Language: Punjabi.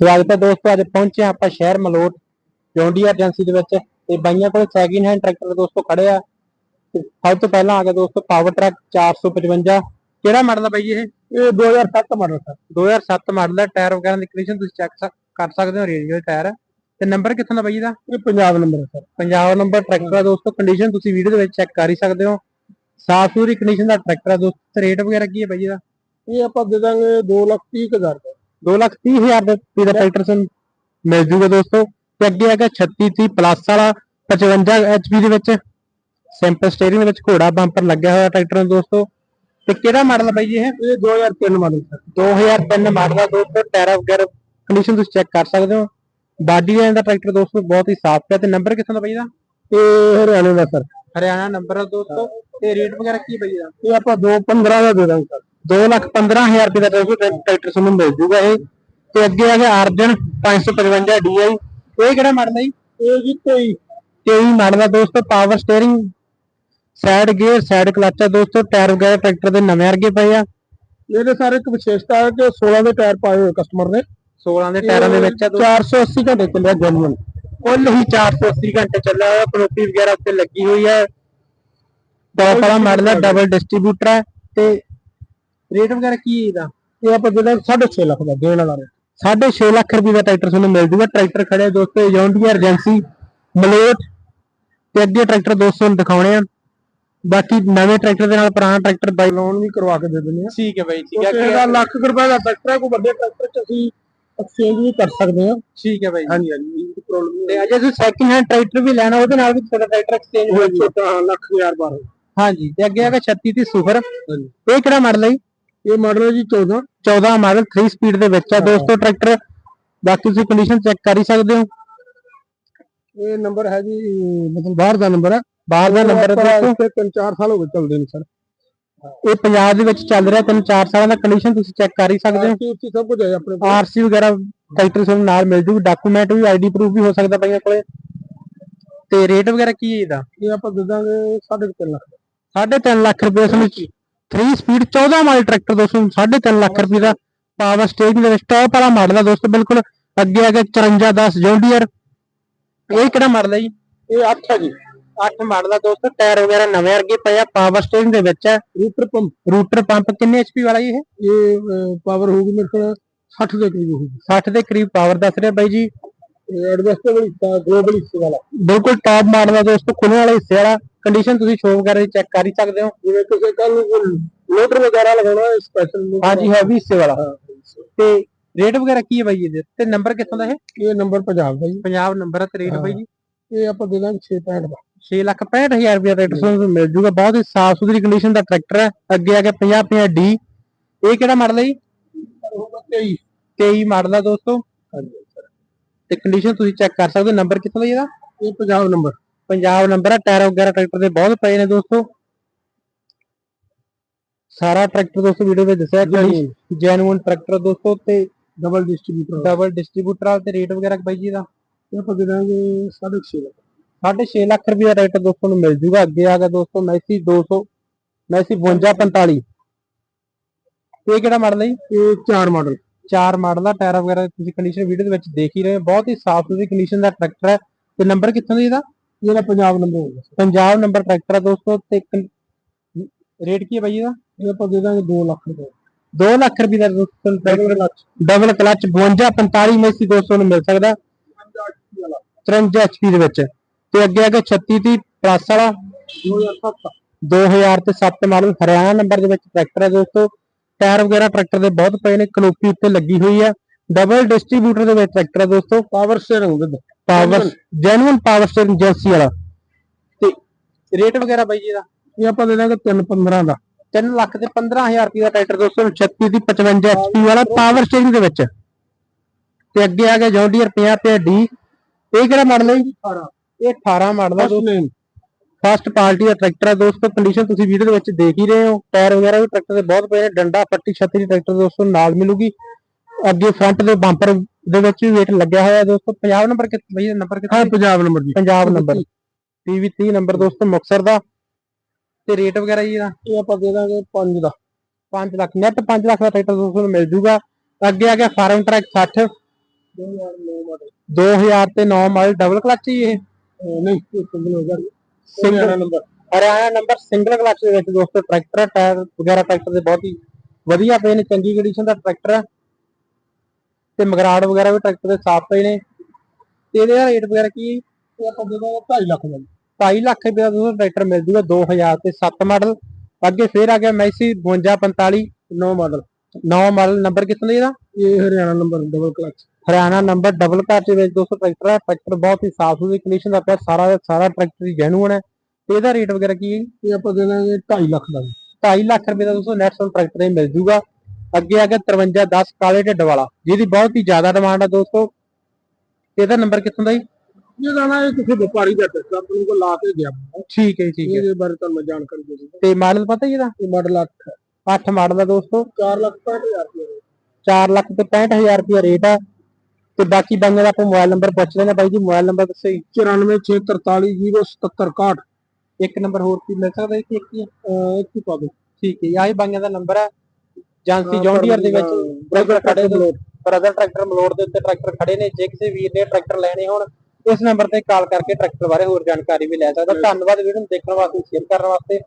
ਸਵਾਗਤ ਹੈ ਦੋਸਤੋ ਅੱਜ ਪਹੁੰਚੇ ਆਪਾਂ ਸ਼ਹਿਰ ਮਲੋਟ ਜੌਂਡੀ ਏਜੰਸੀ ਦੇ ਵਿੱਚ ਤੇ ਬਾਈਆਂ ਕੋਲ ਸੈਕਿੰਡ ਹੈਂਡ ਟਰੈਕਟਰ ਦੋਸਤੋ ਖੜੇ ਆ। ਸਭ ਤੋਂ ਪਹਿਲਾਂ ਆ ਗਿਆ ਦੋਸਤੋ ਪਾਵਰ ਟਰੱਕ 455 ਕਿਹੜਾ ਮਾਡਲ ਹੈ ਬਾਈ ਜੀ ਇਹ ਇਹ 2007 ਮਾਡਲ ਸਰ 2007 ਮਾਡਲ ਹੈ ਟਾਇਰ ਵਗੈਰਾ ਦੀ ਕੰਡੀਸ਼ਨ ਤੁਸੀਂ ਚੈੱਕ ਕਰ ਸਕਦੇ ਹੋ ਰੇਡੀਅਲ ਟਾਇਰ ਤੇ ਨੰਬਰ ਕਿੱਥੋਂ ਦਾ ਬਾਈ ਜੀ ਦਾ ਇਹ ਪੰਜਾਬ ਨੰਬਰ ਹੈ ਸਰ ਪੰਜਾਬ ਨੰਬਰ ਟਰੈਕਟਰ ਦਾ ਦੋਸਤੋ ਕੰਡੀਸ਼ਨ ਤੁਸੀਂ ਵੀਡੀਓ ਦੇ ਵਿੱਚ ਚੈੱਕ ਕਰ ਹੀ ਸਕਦੇ ਹੋ। ਸਾਫ਼ ਸੁਥਰੀ ਕੰਡੀਸ਼ਨ ਦਾ ਟਰੈਕਟਰ ਹੈ ਦੋਸਤੋ ਰੇਟ ਵਗੈਰਾ ਕੀ ਹੈ ਬਾਈ ਜੀ ਦਾ ਇਹ ਆਪਾਂ ਦੇ ਦਾਂਗੇ 230000 ਦਾ 2 ਲੱਖ 30 ਹਜ਼ਾਰ ਦੇ। ਰੁਪਏ ਦਾ ਟਰੈਕਟਰ ਸਾਨੂੰ ਮਿਲ ਜੂਗਾ ਦੋਸਤੋ। ਤੇ ਅੱਗੇ ਹੈਗਾ 36 30 ਪਲੱਸ ਵਾਲਾ 55 HP ਦੇ ਵਿੱਚ। ਸਿੰਪਲ ਸਟੀਅਰਿੰਗ ਦੇ ਵਿੱਚ ਘੋੜਾ ਬੰਪਰ ਲੱਗਿਆ ਹੋਇਆ ਟਰੈਕਟਰ ਨੂੰ ਦੋਸਤੋ। ਤੇ ਕਿਹੜਾ ਮਾਡਲ ਹੈ ਬਾਈ ਇਹ? ਇਹ 2003 ਮਾਡਲ ਸਰ। 2003 ਮਾਡਲ ਦਾ ਦੋਸਤੋ। ਟਾਇਰ ਵਗੈਰਾ ਕੰਡੀਸ਼ਨ ਤੁਸੀਂ ਚੈੱਕ ਕਰ ਸਕਦੇ ਹੋ। ਬਾਡੀ ਲਾਈਨ ਦਾ ਟਰੈਕਟਰ ਦੋਸਤੋ ਬਹੁਤ ਹੀ ਸਾਫ਼ ਹੈ ਤੇ ਨੰਬਰ ਕਿੱਥੋਂ ਦਾ ਬਾਈ ਦਾ ਇਹ ਹਰਿਆਣੇ ਦਾ ਸਰ। ਹਰਿਆਣਾ ਨੰਬਰ ਹੈ ਦੋਸਤੋ। ਤੇ ਰੇਟ ਵਗੈਰਾ ਕੀ ਬਾਈ ਦਾ ਇਹ ਆਪਾਂ 215 ਦਾ ਦੇ ਦਾਂਗੇ ਸਰ। 2 ਲੱਖ 15000 ਰੁਪਏ ਦਾ ਟਰੈਕਟਰ ਤੁਹਾਨੂੰ ਮਿਲ ਜੂਗਾ ਇਹ। ਤੇ ਅੱਗੇ ਹੈਗਾ ਅਰਜਨ 555 DI ਇਹ ਕਿਹੜਾ ਮਾਡਲ ਹੈ ਜੀ? ਇਹ ਜੀ 23 23 ਮਾਡਲ ਦਾ ਦੋਸਤੋ power steering side gear side clutch ਆ ਦੋਸਤੋ ਟਾਇਰ ਵਗੈਰਾ ਟਰੈਕਟਰ ਦੇ ਨਵੇਂ ਵਰਗੇ ਪਏ ਆ। ਇਹਦੇ ਸਾਰੇ ਇੱਕ ਵਿਸ਼ੇਸ਼ਤਾ ਹੈ ਕਿ 16 ਦੇ ਟਾਇਰ ਪਾਏ ਹੋਏ ਕਸਟਮਰ ਨੇ। 16 ਦੇ ਟਾਇਰਾਂ ਦੇ ਵਿੱਚ ਆ ਦੋਸਤੋ। 480 ਘੰਟੇ ਚੱਲਿਆ ਜੈਨੂਅਨ ਕੁੱਲ ਹੀ 480 ਘੰਟੇ ਚੱਲਿਆ ਹੋਇਆ ਕਨੋਪੀ ਵਗੈਰਾ ਉੱਤੇ ਲੱਗੀ ਹੋਈ ਹੈ। ਟੌਪ ਵਾਲਾ ਮਾਡਲ ਹੈ ਡਬਲ ਡਿਸਟ੍ਰੀਬਿਊਟਰ ਹੈ ਤੇ ਰੇਟ ਵਗੈਰਾ ਕੀ ਹੈ ਇਹਦਾ? ਇਹ ਆਪਾਂ ਦੇ ਦਾਂਗੇ 6.5 ਲੱਖ ਦਾ ਦੇਣ ਵਾਲਾ rate। 6.5 ਲੱਖ ਰੁਪਏ ਦਾ ਟਰੈਕਟਰ ਤੁਹਾਨੂੰ ਮਿਲ ਜੂਗਾ। ਟਰੈਕਟਰ ਖੜੇ ਦੋਸਤੋ ਜੌਂਡੀਅਰ ਏਜੰਸੀ ਮਲੋਟ ਤੇ ਅੱਗੇ ਟਰੈਕਟਰ ਦੋਸਤੋ ਨੂੰ ਦਿਖਾਉਣੇ ਆ। ਬਾਕੀ ਨਵੇਂ ਟਰੈਕਟਰ ਦੇ ਨਾਲ ਪੁਰਾਣਾ ਟਰੈਕਟਰ ਬਾਈ ਲੋਨ ਵੀ ਕਰਵਾ ਕੇ ਦੇ ਦਿੰਦੇ ਆ। ਠੀਕ ਹੈ ਬਾਈ ਠੀਕ ਕਿਉਂਕਿ ਇਹਦਾ ਲੱਖ ਰੁਪਏ ਦਾ ਟਰੈਕਟਰ ਹੈ। ਕੋਈ ਵੱਡੇ ਟਰੈਕਟਰ ਚ ਅਸੀਂ ਐਕਸਚੇਂਜ ਵੀ ਕਰ ਸਕਦੇ ਹਾਂ ਠੀਕ ਹੈ ਬਾਈ। ਹਾਂਜੀ ਹਾਂਜੀ ਇਹ ਪ੍ਰੋਬਲਮ ਨਹੀਂ ਤੇ ਅਜੇ ਤੁਸੀਂ ਸੈਕਿੰਡ ਹੈਂਡ ਟਰੈਕਟਰ ਵੀ ਲੈਣਾ ਉਹਦੇ ਨਾਲ ਵੀ ਤੁਹਾਡਾ ਟਰੈਕਟਰ ਐਕਸਚੇਂਜ ਹੋ ਹੈ ਜਾਊਗਾ। ਹਾਂ, ਲੱਖ ਹਜ਼ਾਰ ਬਾਰ ਹਾਂਜੀ ਤੇ ਅੱਗੇ ਹੈਗਾ 36 30 ਸੁਪਰ। ਇਹ ਕਿਹੜਾ ਮਾਡਲ ਹੈ? ਇਹ ਮਾਡਲ ਹੈ ਜੀ 14 14 ਮਾਡਲ 3 ਸਪੀਡ ਦੇ ਵਿੱਚ ਆ। ਦੋਸਤੋ ਟਰੈਕਟਰ ਬਾਕੀ ਤੁਸੀਂ ਕੰਡੀਸ਼ਨ ਚੈੱਕ ਕਰ ਹੀ ਸਕਦੇ ਹੋ। ਇਹ ਨੰਬਰ ਹੈ ਜੀ ਮਤਲਬ ਬਾਹਰ ਦਾ ਨੰਬਰ ਹੈ ਬਾਹਰ ਦਾ ਨੰਬਰ ਹੈ ਦੋਸਤੋ ਤਿੰਨ ਚਾਰ ਸਾਲ ਹੋ ਗਏ ਚੱਲਦੇ ਨੇ ਸਰ। ਇਹ ਪੰਜਾਬ ਦੇ ਵਿੱਚ ਚੱਲ ਰਿਹਾ। ਤਿੰਨ ਚਾਰ ਸਾਲਾਂ ਦਾ ਕੰਡੀਸ਼ਨ ਤੁਸੀਂ ਚੈੱਕ ਕਰ ਹੀ ਸਕਦੇ ਹੋ। ਉੱਚੀ ਸਭ ਕੁਝ ਹੈ ਆਪਣੇ ਕੋਲ। ਆਰਸੀ ਵਗੈਰਾ ਟਰੈਕਟਰ ਤੁਹਾਨੂੰ ਨਾਲ ਮਿਲ ਜੂ ਡਾਕੂਮੈਂਟ ਵੀ ਆਈਡੀ ਪ੍ਰੂਫ ਵੀ ਹੋ ਸਕਦਾ ਪਈਆਂ ਕੋਲੇ। ਤੇ ਰੇਟ ਵਗੈਰਾ ਕੀ ਹੈ ਇਹਦਾ? ਇਹ ਆਪਾਂ ਦੇ ਦਾਂਗੇ 3.5 ਲੱਖ। ਦਾ। 3.5 ਲੱਖ ਰੁਪਏ ਇਸ ਵਿੱਚ 3 ਸਪੀਡ 14 ਮਾਡਲ ਟਰੈਕਟਰ ਦੋਸਤੋ 3.5 ਲੱਖ ਰੁਪਏ ਦਾ ਪਾਵਰ ਸਟੇਰਿੰਗ ਦੇ ਵਿੱਚ ਟੌਪ ਵਾਲਾ ਮਾਡਲ ਹੈ ਦੋਸਤੋ ਬਿਲਕੁਲ ਅੱਗੇ ਆ ਗਿਆ 5410 ਜੌਂਡੀਅਰ। ਇਹ ਕਿਹੜਾ ਮਾਡਲ ਹੈ ਜੀ? ਇਹ 8 ਹੈ ਜੀ। 8 ਮਾਡਲ ਦਾ ਦੋਸਤੋ ਟਾਇਰ ਵਗੈਰਾ ਨਵੇਂ ਵਰਗੇ ਪਏ ਆ ਪਾਵਰ ਸਟੇਰਿੰਗ ਦੇ ਵਿੱਚ ਹੈ ਰੂਟਰ ਪੰਪ ਰੂਟਰ ਪੰਪ ਕਿੰਨੇ ਐਚਪੀ ਵਾਲਾ ਜੀ ਇਹ? ਇਹ ਪਾਵਰ ਹੋਊਗੀ ਮੇਰੇ ਕੋਲ 60 ਦੇ ਕਰੀਬ ਹੋਊਗੀ। 60 ਦੇ ਕਰੀਬ ਪਾਵਰ ਦੱਸ ਰਿਹਾ ਬਾਈ ਜੀ। ਇਹ ਐਡਜਸਟੇਬਲ ਗਲੋਬਲ ਹਿੱਸੇ ਵਾਲਾ। ਬਿਲਕੁਲ ਟੌਪ ਮਾਡਲ ਦਾ ਦੋਸਤੋ ਖੁੱਲਣ ਵਾਲੇ ਹਿੱਸੇ ਵਾਲਾ। ਕੰਡੀਸ਼ਨ ਤੁਸੀਂ ਸ਼ੋ ਵਗੈਰਾ ਚੈੱਕ ਕਰ ਹੀ ਸਕਦੇ ਹੋ। ਜਿਵੇਂ ਕਿਸੇ ਕੱਲ ਨੂੰ ਲੋਡਰ ਵਗੈਰਾ ਲਗਾਉਣਾ ਹੈ ਸਪੈਸ਼ਲ ਹਾਂਜੀ ਹੈਵੀ ਹਿੱਸੇ ਵਾਲਾ। ਤੇ ਰੇਟ ਵਗੈਰਾ ਕੀ ਹੈ ਬਾਈ ਇਹਦੇ? ਤੇ ਨੰਬਰ ਕਿੱਥੋਂ ਦਾ ਇਹ? ਇਹ ਨੰਬਰ ਪੰਜਾਬ ਦਾ ਜੀ। ਪੰਜਾਬ ਨੰਬਰ ਹੈ ਤੇ ਰੇਟ ਹਾਂ। ਬਾਈ ਜੀ? ਇਹ ਆਪਾਂ ਦੇ ਦਾਂਗੇ 6.65 ਦਾ। 6 ਲੱਖ 65000 ਰੁਪਏ ਦਾ ਤੁਹਾਨੂੰ ਮਿਲ ਜੂਗਾ। ਬਹੁਤ ਹੀ ਸਾਫ਼ ਸੁਥਰੀ ਕੰਡੀਸ਼ਨ ਦਾ ਟਰੈਕਟਰ ਹੈ। ਅੱਗੇ ਆ ਗਿਆ 50 50 ਡੀ ਇਹ ਕਿਹੜਾ ਮਾਡਲ ਹੈ ਜੀ? ਹੋਊਗਾ 23 23 ਮਾਡਲ ਹੈ ਦੋਸਤੋ। ਤੇ ਕੰਡੀਸ਼ਨ ਤੁਸੀਂ ਚੈੱਕ ਕਰ ਸਕਦੇ ਹੋ। ਨੰਬਰ ਕਿੱਥੋਂ ਦਾ ਇਹਦਾ? ਇਹ ਪੰਜਾਬ ਨੰਬਰ ਪੰਜਾਬ ਨੰਬਰ ਹੈ ਟਾਇਰ ਵਗੈਰਾ ਟਰੈਕਟਰ ਦੇ ਬਹੁਤ ਪਏ ਨੇ ਦੋਸਤੋ। ਸਾਰਾ ਟਰੈਕਟਰ ਦੋਸਤੋ ਵੀਡੀਓ ਵਿੱਚ ਦੱਸਿਆ ਜੈਨੂਇਨ ਟਰੈਕਟਰ ਦੋਸਤੋ ਤੇ ਡਬਲ ਡਿਸਟ੍ਰੀਬਿਊਟਰ ਡਬਲ ਡਿਸਟ੍ਰੀਬਿਊਟਰ ਤੇ ਰੇਟ ਵਗੈਰਾ ਬਾਈ ਜੀ ਦਾ। ਇਹ ਆਪਾਂ ਦੇ ਦਾਂਗੇ 6.5 ਲੱਖ। 6.5 ਲੱਖ ਰੁਪਏ ਦਾ ਟਰੈਕਟਰ ਦੋਸਤੋ ਨੂੰ ਮਿਲ ਜੂਗਾ। ਅੱਗੇ ਆ ਗਿਆ ਦੋਸਤੋ ਮੈਸੀ 200 ਮੈਸੀ 5245 ਇਹ ਕਿਹੜਾ ਮਾਡਲ ਹੈ ਜੀ? ਇਹ ਚਾਰ ਮਾਡਲ ਚਾਰ ਮਾਡਲ ਦਾ ਟਾਇਰ ਵਗੈਰਾ ਤੁਸੀਂ ਕੰਡੀਸ਼ਨ ਵੀਡੀਓ ਦੇ ਵਿੱਚ ਦੇਖ ਹੀ ਰਹੇ ਹੋ। ਬਹੁਤ ਹੀ ਸਾਫ਼ ਸੁਥਰੀ ਕੰਡੀਸ਼ਨ ਦਾ ਟਰੈਕਟਰ ਹੈ ਤੇ ਨੰਬਰ ਕਿੱਥੋਂ ਦਾ ਇਹਦਾ? ਜਿਹੜਾ ਪੰਜਾਬ ਨੰਬਰ ਹੋਊਗਾ ਪੰਜਾਬ ਨੰਬਰ ਟਰੈਕਟਰ ਹੈ ਦੋਸਤੋ ਤੇ ਰੇਟ ਕੀ ਹੈ ਬਾਈ ਇਹਦਾ? ਇਹ ਆਪਾਂ ਦੇ ਦਾਂਗੇ 2 ਲੱਖ ਰੁਪਏ। 2 ਲੱਖ ਰੁਪਏ ਦਾ ਦੋਸਤੋ ਟਰੈਕਟਰ ਡਬਲ ਕਲਚ 52 45 ਮੈਸੀ ਦੋਸਤੋ ਨੂੰ ਮਿਲ ਸਕਦਾ। 53 HP ਦੇ ਵਿੱਚ। ਤੇ ਅੱਗੇ ਆ ਗਿਆ 36 30 ਪਲੱਸ ਵਾਲਾ। 2007 2000 ਤੇ 7 ਮਾਡਲ ਹਰਿਆਣਾ ਨੰਬਰ ਦੇ ਵਿੱਚ ਟਰੈਕਟਰ ਹੈ ਦੋਸਤੋ। ਟਾਇਰ ਵਗੈਰਾ ਟਰੈਕਟਰ ਦੇ ਬਹੁਤ ਪਏ ਨੇ ਕਨੋਪੀ ਉੱਤੇ ਲੱਗੀ ਹੋਈ ਹੈ ਡਬਲ ਡਿਸਟ੍ਰੀਬਿਊਟਰ ਦੇ ਵਿੱਚ ਟਰੈਕਟਰ ਹੈ ਦੋਸਤੋ। Power steering with power genuine power steering agency ਵਾਲਾ। ਤੇ ਰੇਟ ਵਗੈਰਾ ਬਾਈ ਜੀ ਦਾ ਇਹ ਆਪਾਂ ਦੇ ਦਾਂਗੇ 3 15 ਦਾ। 3 ਲੱਖ ਤੇ 15000 ਰੁਪਏ ਦਾ ਟਰੈਕਟਰ ਦੋਸਤੋ 36 ਦੀ 55 HP ਵਾਲਾ ਪਾਵਰ ਸਟੇਰਿੰਗ ਦੇ ਵਿੱਚ। ਤੇ ਅੱਗੇ ਆ ਗਿਆ ਜੌਂਡੀਅਰ 50 ਤੇ ਡੀ ਇਹ ਕਿਹੜਾ ਮਾਡਲ ਹੈ ਜੀ? 18 ਇਹ 18 model first name first party ਦਾ ਟਰੈਕਟਰ ਹੈ ਦੋਸਤੋ। ਕੰਡੀਸ਼ਨ ਤੁਸੀਂ ਵੀਡੀਓ ਦੇ ਵਿੱਚ ਦੇਖ ਹੀ ਰਹੇ ਹੋ। ਟਾਇਰ ਵਗੈਰਾ ਵੀ ਟਰੈਕਟਰ ਦੇ ਬਹੁਤ ਪਏ ਨੇ। ਡੰਡਾ ਪੱਟੀ ਛਤਰੀ ਟਰੈਕਟਰ ਦੋਸਤੋ ਨਾਲ ਮਿਲੂਗੀ। ਅੱਗੇ ਫਰੰਟ ਦੇ ਬੰਪਰ ਦੇ ਵਿੱਚ ਵੀ ਵੇਟ ਲੱਗਿਆ ਹੋਇਆ ਹੈ ਦੋਸਤੋ। ਪੰਜਾਬ ਨੰਬਰ ਕਿੱਥੇ ਬਈ ਨੰਬਰ ਕਿੱਥੇ ਹਾਂ ਪੰਜਾਬ ਨੰਬਰ ਜੀ। ਪੰਜਾਬ ਨੰਬਰ। PV 30 ਨੰਬਰ ਦੋਸਤੋ ਮੁਕਸਰ ਦਾ। ਤੇ ਰੇਟ ਵਗੈਰਾ ਜੀ ਇਹਦਾ? ਇਹ ਆਪਾਂ ਦੇ ਦਾਂਗੇ 5 ਦਾ 5 ਲੱਖ। ਨੈਟ 5 ਲੱਖ ਦਾ ਟਰੈਕਟਰ ਦੋਸਤੋ ਨੂੰ ਮਿਲ ਜੂਗਾ। ਅੱਗੇ ਆ ਗਿਆ ਫਾਰਮ ਟਰੈਕ 60 2009 ਮਾਡਲ 2000 ਤੇ 9 ਮਾਡਲ ਡਬਲ ਕਲਚ ਹੀ ਇਹ। ਨਹੀਂ ਸਿੰਗਲ ਹੋ ਗਿਆ single number. Haryana number single clutch ਦੇ ਵਿੱਚ ਦੋਸਤੋ ਟਰੈਕਟਰ ਟਾਇਰ ਵਗੈਰਾ ਟਰੈਕਟਰ ਦੇ ਬਹੁਤ ਹੀ ਵਧੀਆ ਪਏ ਨੇ। ਚੰਗੀ ਕੰਡੀਸ਼ਨ ਦਾ ਟਰੈਕਟਰ ਹੈ ਤੇ ਮਗਰਾੜ ਵਗੈਰਾ ਵੀ ਟਰੈਕਟਰ ਦੇ ਸਾਫ਼ ਪਏ ਨੇ। ਤੇ ਇਹਦਾ ਰੇਟ ਵਗੈਰਾ ਕੀ ਇਹ ਆਪਾਂ ਦੇ ਦਾਂਗੇ 2.5 ਲੱਖ ਦਾ ਜੀ। 2.5 ਲੱਖ ਰੁਪਏ ਦਾ ਦੋਸਤੋ ਟਰੈਕਟਰ ਮਿਲ ਜੂਗਾ 2000 ਤੇ 7 ਮਾਡਲ ਅੱਗੇ ਫੇਰ ਆ ਗਿਆ ਮੈਸੀ 5245 ਨੌ ਮਾਡਲ 9 ਮਾਡਲ ਨੰਬਰ ਕਿਤਨਾ ਇਹਦਾ? ਇਹ Haryana number double clutch Haryana number double ਦੇ ਵਿੱਚ ਦੋਸਤੋ ਟਰੈਕਟਰ ਹੈ ਟਰੈਕਟਰ ਬਹੁਤ ਹੀ ਸਾਫ਼ ਸੁਥਰੀ ਕੰਡੀਸ਼ਨ ਦਾ ਪਿਆ। ਸਾਰਾ ਦਾ ਸਾਰਾ ਟਰੈਕਟਰ ਹੀ ਜੈਨੂਨ ਹੈ। ਤੇ ਇਹਦਾ ਰੇਟ ਵਗੈਰਾ ਕੀ ਹੈ? ਇਹ ਆਪਾਂ ਦੇ ਦਾਂਗੇ 2.5 ਲੱਖ ਦਾ। ਜੀ। 2.5 ਲੱਖ ਰੁਪਏ ਦਾ ਦੋਸਤੋ ਨੈਟ ਟਰੈਕਟਰ ਹੀ ਮਿਲ ਜੂਗਾ। ਅੱਗੇ ਆ ਗਿਆ 5310 ਕਾਲੇ ਢਿੱਡ ਵਾਲਾ ਜਿਹਦੀ ਬਹੁਤ ਹੀ ਜ਼ਿਆਦਾ ਡਿਮਾਂਡ ਆ ਦੋਸਤੋ। ਇਹਦਾ ਨੰਬਰ ਕਿੱਥੋਂ ਦਾ ਜੀ? ਇਹ ਗਾਣਾ ਇਹ ਕਿਸੇ ਵਪਾਰੀ ਦਾ ਟਰੈਕਟਰ ਆਪਣੇ ਕੋਲ ਲਾ ਕੇ ਗਿਆ। ਠੀਕ ਹੈ ਠੀਕ ਹੈ। ਇਹਦੇ ਬਾਰੇ ਤੁਹਾਨੂੰ ਜਾਣਕਾਰੀ ਦੇ ਦਿੰਦਾ। ਤੇ ਮਾਡਲ ਪਤਾ ਜੀ ਇਹਦਾ? ਇਹ ਮਾਡਲ 8 8 ਮਾਡਲ ਦਾ ਦੋਸਤੋ। 4 ਲੱਖ 65000 ਰੁਪਏ 4 ਲੱਖ ਤੇ 65000 ਰੁਪਏ ਰੇਟ ਆ। ਤੇ ਬਾਕੀ ਬੰਦੇ ਦਾ ਆਪਾਂ ਮੋਬਾਈਲ ਨੰਬਰ ਪੁੱਛ ਲੈਣਾ ਬਾਈ ਜੀ ਮੋਬਾਈਲ ਨੰਬਰ ਦੱਸੋ ਜੀ। 9464407761 ਇੱਕ ਨੰਬਰ ਹੋਰ ਕੀ ਮਿਲ ਸਕਦਾ ਜੀ ਇੱਕ ਹੀ ਇੱਕ ਹੀ ਪਾ ਦਿਓ। ਠੀਕ ਹੈ ਆਹ ਬਾਈਆਂ ਦਾ ਨੰਬਰ ਹੈ ਜਾਂਸੀ ਜੌਂਡੀਅਰ ਦੇ ਵਿੱਚ ਟਰੈਕਟਰ ਖੜੇ ਨੇ। ਬ੍ਰਦਰ ਟਰੈਕਟਰ ਮਲੋੜ ਦੇ ਉੱਤੇ ਟਰੈਕਟਰ ਖੜੇ ਨੇ ਜੇ ਕਿਸੇ ਵੀਰ ਨੇ ਟਰੈਕਟਰ ਲੈਣੇ ਹੋਣ ਇਸ ਨੰਬਰ ਤੇ ਕਾਲ ਕਰਕੇ ਟਰੈਕਟਰ ਬਾਰੇ ਹੋਰ ਜਾਣਕਾਰੀ ਵੀ ਲੈ ਸਕਦਾ ਧੰਨਵਾਦ ਵੀਡੀਓ ਨੂੰ ਦੇਖਣ ਵਾਸਤੇ ਸ਼ੇਅਰ ਕਰਨ ਵਾਸਤੇ।